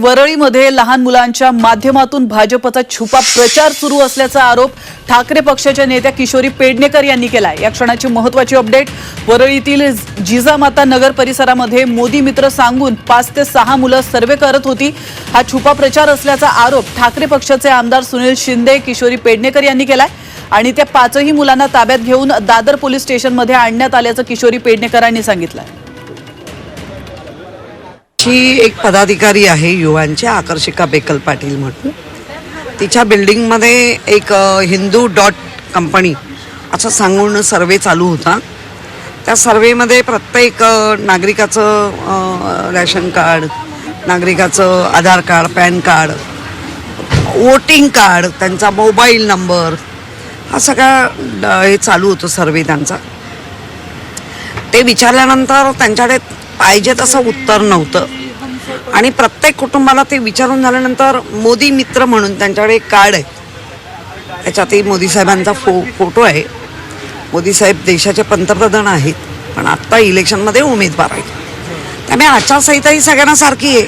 वरळीमध्ये लहान मुलांच्या माध्यमातून भाजपचा छुपा प्रचार सुरू असल्याचा आरोप ठाकरे पक्षाच्या नेत्या किशोरी पेडणेकर यांनी केला या क्षणाची महत्वाची अपडेट वरळीतील जिजामाता नगर परिसरामध्ये मोदी मित्र सांगून पाच ते सहा मुलं सर्वे करत होती. हा छुपा प्रचार असल्याचा आरोप ठाकरे पक्षाचे आमदार सुनील शिंदे किशोरी पेडणेकर यांनी केलाय. आणि त्या पाचही मुलांना ताब्यात घेऊन दादर पोलीस स्टेशनमध्ये आणण्यात आल्याचं किशोरी पेडणेकरांनी सांगितलं ही एक पदाधिकारी आहे युवांची आकर्षिका बेकल पाटील म्हणून. तिच्या बिल्डिंगमध्ये एक हिंदू डॉट कंपनी असं सांगून सर्वे चालू होता. त्या सर्वेमध्ये प्रत्येक नागरिकाचं रॅशन कार्ड नागरिकाचं Aadhaar card PAN card voting card त्यांचा मोबाईल नंबर हा सगळा ड- हे चालू होतं सर्वे त्यांचा. ते विचारल्यानंतर त्यांच्याकडे पाहिजे तसं उत्तर नव्हतं. आणि प्रत्येक कुटुंबाला ते विचारून झाल्यानंतर मोदी मित्र म्हणून त्यांच्याकडे एक कार्ड आहे. त्याच्यातही मोदी साहेबांचा फो फोटो आहे. मोदी साहेब देशाचे पंतप्रधान आहेत पण आत्ता इलेक्शनमध्ये उमेदवार आहेत. त्यामुळे आचारसंहिता ही सगळ्यांना सारखी आहे.